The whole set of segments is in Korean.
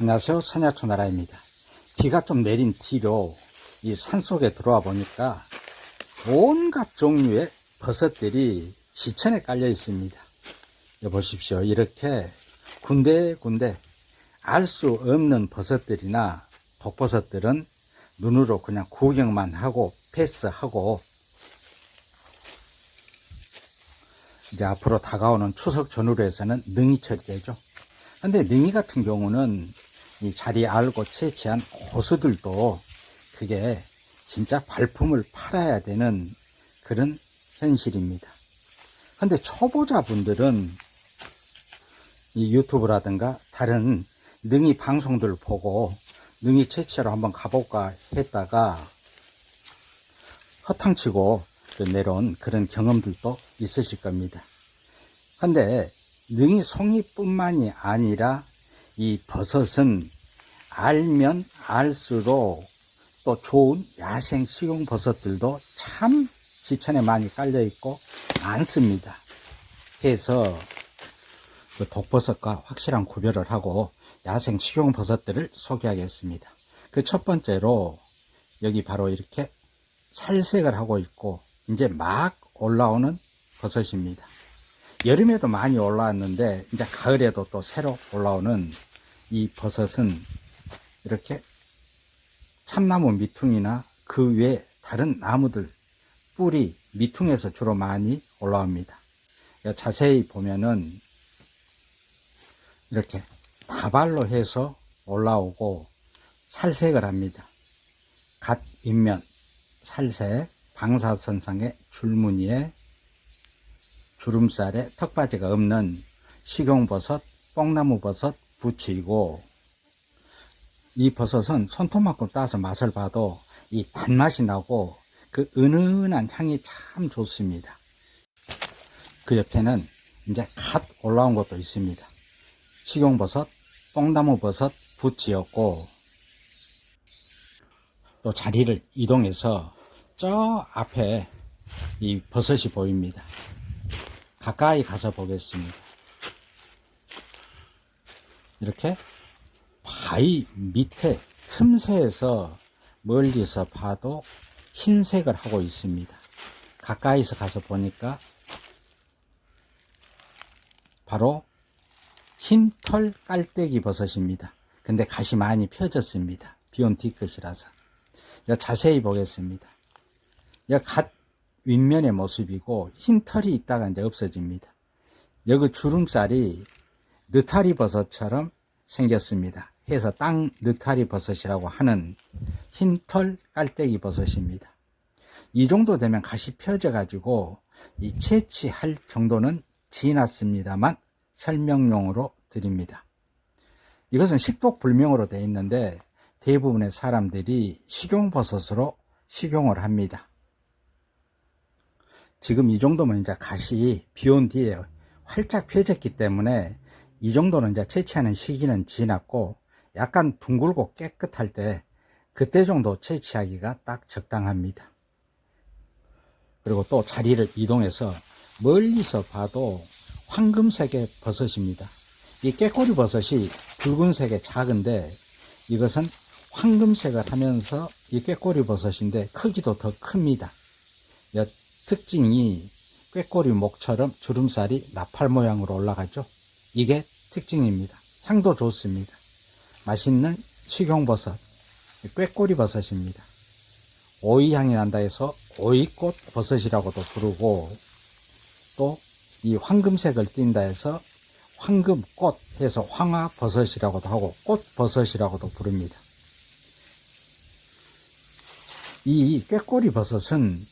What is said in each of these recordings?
안녕하세요. 선야초 나라입니다. 비가 좀 내린 뒤로 이 산속에 들어와 보니까 온갖 종류의 버섯들이 지천에 깔려 있습니다. 보십시오. 이렇게 군데군데 알 수 없는 버섯들이나 독버섯들은 눈으로 그냥 구경만 하고 패스하고 이제 앞으로 다가오는 추석 전후로 해서는 능이 처리되죠. 근데 능이 같은 경우는 이 자리 알고 채취한 고수들도 그게 진짜 발품을 팔아야 되는 그런 현실입니다. 근데 초보자분들은 이 유튜브라든가 다른 능이 방송들 보고 능이 채취하러 한번 가볼까 했다가 허탕치고 그 내려온 그런 경험들도 있으실 겁니다. 근데 능이 송이뿐만이 아니라 이 버섯은 알면 알수록 또 좋은 야생 식용 버섯들도 참 지천에 많이 깔려 있고 많습니다. 해서 그 독버섯과 확실한 구별을 하고 야생 식용 버섯들을 소개하겠습니다. 그 첫 번째로 여기 바로 이렇게 살색을 하고 있고 이제 막 올라오는 버섯입니다. 여름에도 많이 올라왔는데 이제 가을에도 또 새로 올라오는 이 버섯은 이렇게 참나무 미퉁이나 그 외 다른 나무들 뿌리 미퉁에서 주로 많이 올라옵니다. 자세히 보면은 이렇게 다발로 해서 올라오고 살색을 합니다. 갓 윗면 살색 방사선상의 줄무늬에 주름살에 턱받이가 없는 식용버섯, 뽕나무버섯 부치고 이 버섯은 손톱만큼 따서 맛을 봐도 이 단맛이 나고 그 은은한 향이 참 좋습니다. 그 옆에는 이제 갓 올라온 것도 있습니다. 식용버섯, 뽕나무버섯 부치였고 또 자리를 이동해서 저 앞에 이 버섯이 보입니다. 가까이 가서 보겠습니다. 이렇게 바위 밑에 틈새에서 멀리서 봐도 흰색을 하고 있습니다. 가까이서 가서 보니까 바로 흰털 깔때기 버섯입니다. 근데 갓이 많이 펴졌습니다. 비온 뒤끝이라서. 자세히 보겠습니다. 갓 윗면의 모습이고 흰 털이 있다가 이제 없어집니다. 여기 주름살이 느타리 버섯처럼 생겼습니다. 해서 땅 느타리 버섯이라고 하는 흰털 깔때기 버섯입니다. 이 정도 되면 가시 펴져 가지고 이 채취할 정도는 지났습니다만 설명용으로 드립니다. 이것은 식독 불명으로 되어 있는데 대부분의 사람들이 식용버섯으로 식용을 합니다. 지금 이 정도면 이제 갓이 비온 뒤에 활짝 펴졌기 때문에 이 정도는 이제 채취하는 시기는 지났고 약간 둥글고 깨끗할 때 그때 정도 채취하기가 딱 적당합니다. 그리고 또 자리를 이동해서 멀리서 봐도 황금색의 버섯입니다. 이 깨꼬리 버섯이 붉은색의 작은데 이것은 황금색을 하면서 이 깨꼬리 버섯인데 크기도 더 큽니다. 특징이 꾀꼬리 목처럼 주름살이 나팔 모양으로 올라가죠. 이게 특징입니다. 향도 좋습니다. 맛있는 식용버섯, 꾀꼬리 버섯입니다. 오이 향이 난다 해서 오이꽃 버섯이라고도 부르고 또 이 황금색을 띈다 해서 황금꽃 해서 황화버섯이라고도 하고 꽃버섯이라고도 부릅니다. 이 꾀꼬리 버섯은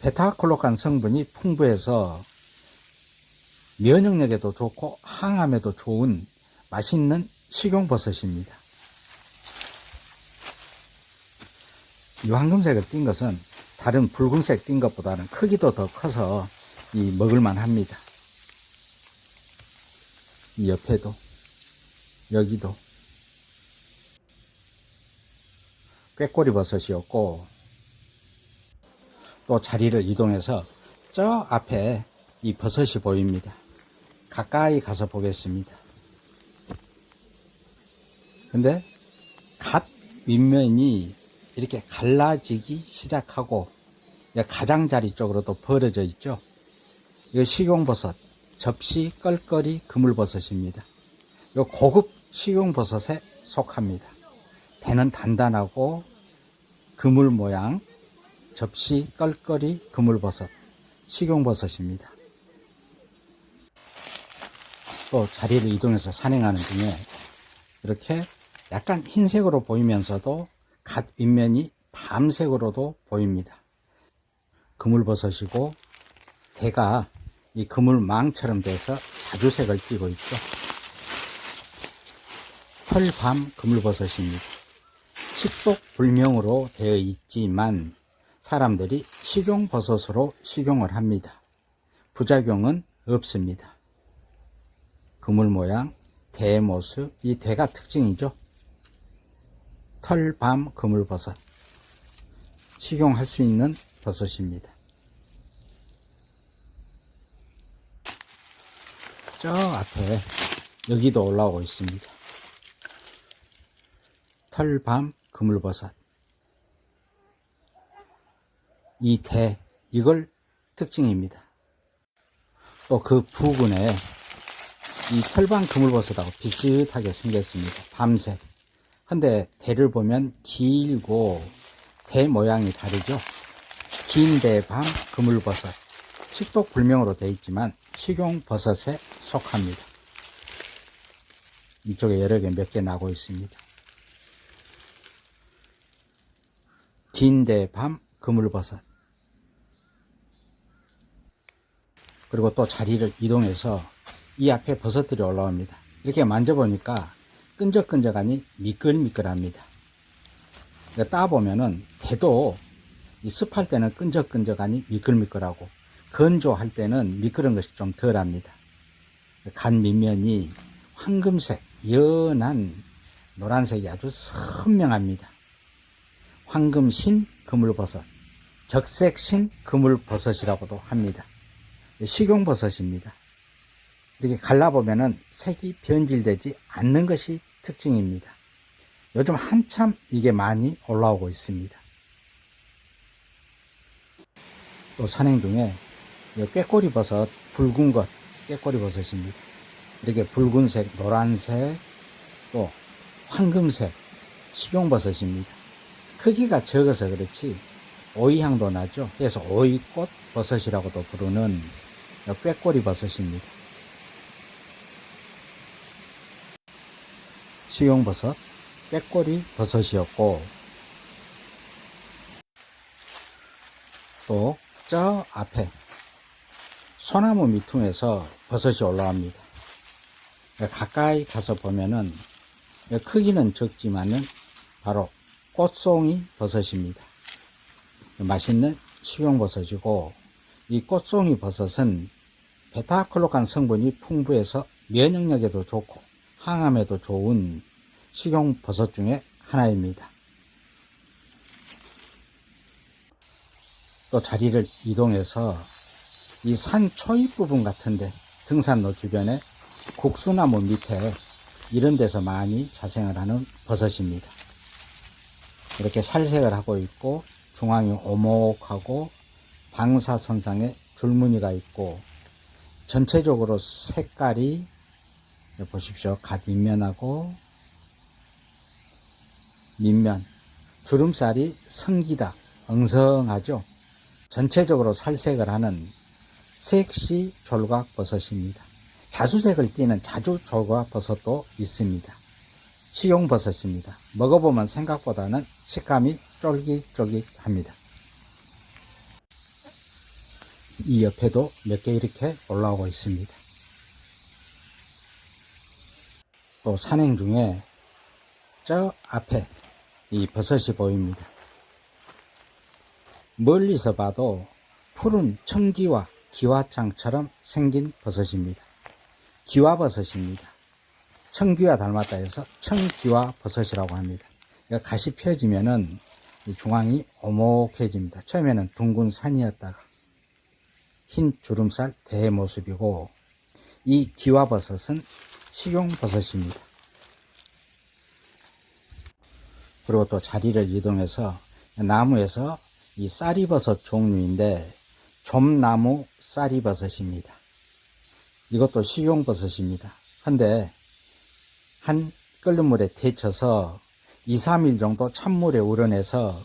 베타클로칸 성분이 풍부해서 면역력에도 좋고 항암에도 좋은 맛있는 식용버섯입니다. 이 황금색을 띈 것은 다른 붉은색 띈 것보다는 크기도 더 커서 이 먹을만 합니다. 이 옆에도 여기도 꾀꼬리 버섯이었고 또 자리를 이동해서 저 앞에 이 버섯이 보입니다. 가까이 가서 보겠습니다. 근데 갓 윗면이 이렇게 갈라지기 시작하고 가장자리 쪽으로도 벌어져 있죠. 이거 식용버섯, 접시 껄껄이 그물버섯입니다. 이 고급 식용버섯에 속합니다. 대는 단단하고 그물 모양, 접시 껄껄이 그물버섯, 식용버섯입니다. 또 자리를 이동해서 산행하는 중에 이렇게 약간 흰색으로 보이면서도 갓 윗면이 밤색으로도 보입니다. 그물버섯이고 대가 이 그물망처럼 돼서 자주색을 띠고 있죠. 털밤 그물버섯입니다. 식독 불명으로 되어 있지만 사람들이 식용버섯으로 식용을 합니다. 부작용은 없습니다. 그물 모양, 대 모습, 이 대가 특징이죠. 털밤 그물버섯. 식용할 수 있는 버섯입니다. 저 앞에 여기도 올라오고 있습니다. 털밤 그물버섯. 이 대, 이걸 특징입니다. 또 그 부근에 이 털밤 그물버섯하고 비슷하게 생겼습니다. 밤색. 근데 대를 보면 길고 대 모양이 다르죠. 긴 대밤 그물버섯. 식독 불명으로 되어 있지만 식용버섯에 속합니다. 이쪽에 여러 개 몇 개 나고 있습니다. 긴 대밤 그물버섯. 그리고 또 자리를 이동해서 이 앞에 버섯들이 올라옵니다. 이렇게 만져보니까 끈적끈적하니 미끌미끌합니다. 따보면은 대도 이 습할 때는 끈적끈적하니 미끌미끌하고 건조할 때는 미끄러운 것이 좀 덜합니다. 간 밑면이 황금색, 연한 노란색이 아주 선명합니다. 황금신 그물버섯, 적색신 그물버섯이라고도 합니다. 식용버섯입니다. 이렇게 갈라보면은 색이 변질되지 않는 것이 특징입니다. 요즘 한참 이게 많이 올라오고 있습니다. 또 산행 중에 꾀꼬리 버섯, 붉은 것, 꾀꼬리 버섯입니다. 이렇게 붉은색, 노란색, 또 황금색, 식용 버섯입니다. 크기가 적어서 그렇지 오이향도 나죠. 그래서 오이꽃 버섯이라고도 부르는 꾀꼬리 버섯입니다. 식용버섯, 꾀꼬리 버섯이었고 또 저 앞에 소나무 밑둥에서 버섯이 올라옵니다. 가까이 가서 보면은 크기는 적지만은 바로 꽃송이 버섯입니다. 맛있는 식용버섯이고 이 꽃송이 버섯은 베타클로간 성분이 풍부해서 면역력에도 좋고 항암에도 좋은 식용버섯 중에 하나입니다. 또 자리를 이동해서 이 산 초입 부분 같은데 등산로 주변에 국수나무 밑에 이런 데서 많이 자생을 하는 버섯입니다. 이렇게 살색을 하고 있고 중앙이 오목하고 방사선상에 줄무늬가 있고 전체적으로 색깔이 보십시오. 갓 윗면하고 밑면 주름살이 성기다 엉성하죠. 전체적으로 살색을 하는 색시 졸각 버섯입니다. 자수색을 띠는 자주 졸각 버섯도 있습니다. 식용 버섯입니다. 먹어보면 생각보다는 식감이 쫄깃쫄깃합니다. 이 옆에도 몇 개 이렇게 올라오고 있습니다. 또 산행 중에 저 앞에 이 버섯이 보입니다. 멀리서 봐도 푸른 청기와 기와장처럼 생긴 버섯입니다. 기와버섯입니다. 청기와 닮았다 해서 청기와 버섯이라고 합니다. 가시 펴지면은 중앙이 오목해집니다. 처음에는 둥근 산이었다가 흰 주름살 대 모습이고 이 기와버섯은 식용버섯입니다. 그리고 또 자리를 이동해서 나무에서 이 쌀이버섯 종류인데 좀나무 쌀이버섯입니다. 이것도 식용버섯입니다. 근데 한 끓는 물에 데쳐서 2, 3일 정도 찬물에 우러내서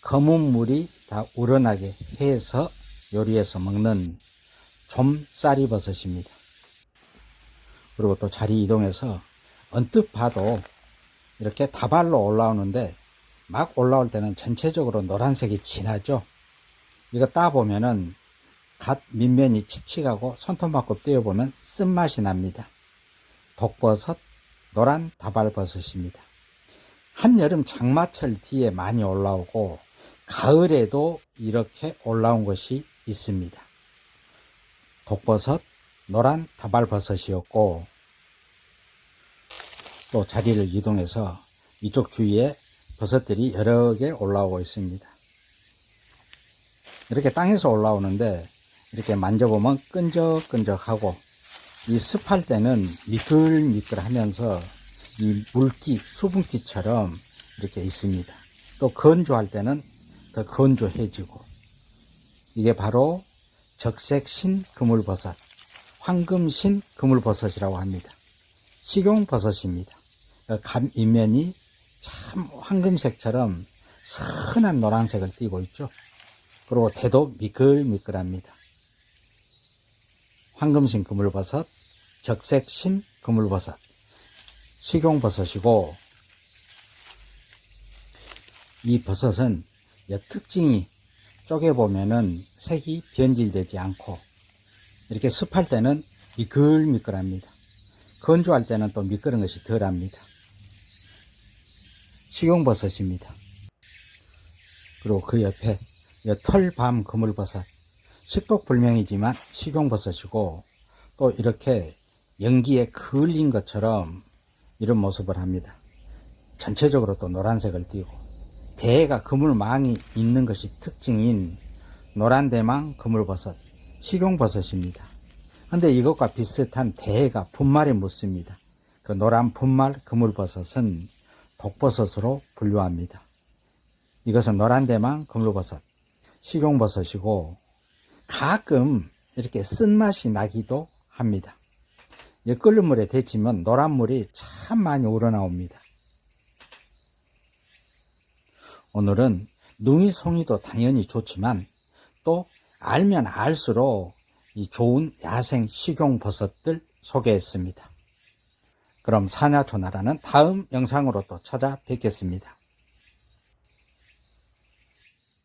검은 물이 다 우러나게 해서 요리해서 먹는 좀 쌀이버섯입니다. 그리고 또 자리 이동해서 언뜻 봐도 이렇게 다발로 올라오는데 막 올라올 때는 전체적으로 노란색이 진하죠. 이거 따 보면은 갓 밑면이 칙칙하고 손톱만큼 떼어보면 쓴맛이 납니다. 독버섯, 노란 다발버섯입니다. 한여름 장마철 뒤에 많이 올라오고 가을에도 이렇게 올라온 것이 있습니다. 독버섯, 노란 다발버섯이었고 또 자리를 이동해서 이쪽 주위에 버섯들이 여러 개 올라오고 있습니다. 이렇게 땅에서 올라오는데 이렇게 만져보면 끈적끈적하고 이 습할 때는 미끌미끌 하면서 이 물기, 수분기처럼 이렇게 있습니다. 또 건조할 때는 더 건조해지고 이게 바로 적색신 그물버섯, 황금신 그물버섯이라고 합니다. 식용버섯입니다. 감 인면이 참 황금색처럼 선한 노란색을 띠고 있죠. 그리고 대도 미끌미끌합니다. 황금신 그물버섯, 적색신 그물버섯, 식용버섯이고 이 버섯은 여 특징이 쪼개 보면은 색이 변질되지 않고 이렇게 습할 때는 미끌미끌합니다. 건조할 때는 또 미끄런 것이 덜합니다. 식용버섯입니다. 그리고 그 옆에 이 털밤 그물버섯 식독불명이지만 식용버섯이고 또 이렇게 연기에 그을린 것처럼 이런 모습을 합니다. 전체적으로 또 노란색을 띠고 대가 그물망이 있는 것이 특징인 노란대망 그물버섯 식용버섯입니다. 근데 이것과 비슷한 대가 분말에 묻습니다. 그 노란 분말 그물버섯은 독버섯으로 분류합니다. 이것은 노란대망 그물버섯 식용버섯이고 가끔 이렇게 쓴맛이 나기도 합니다. 이 끓는 물에 데치면 노란물이 참 많이 우러나옵니다. 오늘은 둥이 송이도 당연히 좋지만 또 알면 알수록 이 좋은 야생 식용 버섯들 소개했습니다. 그럼 사냐초나라는 다음 영상으로 또 찾아뵙겠습니다.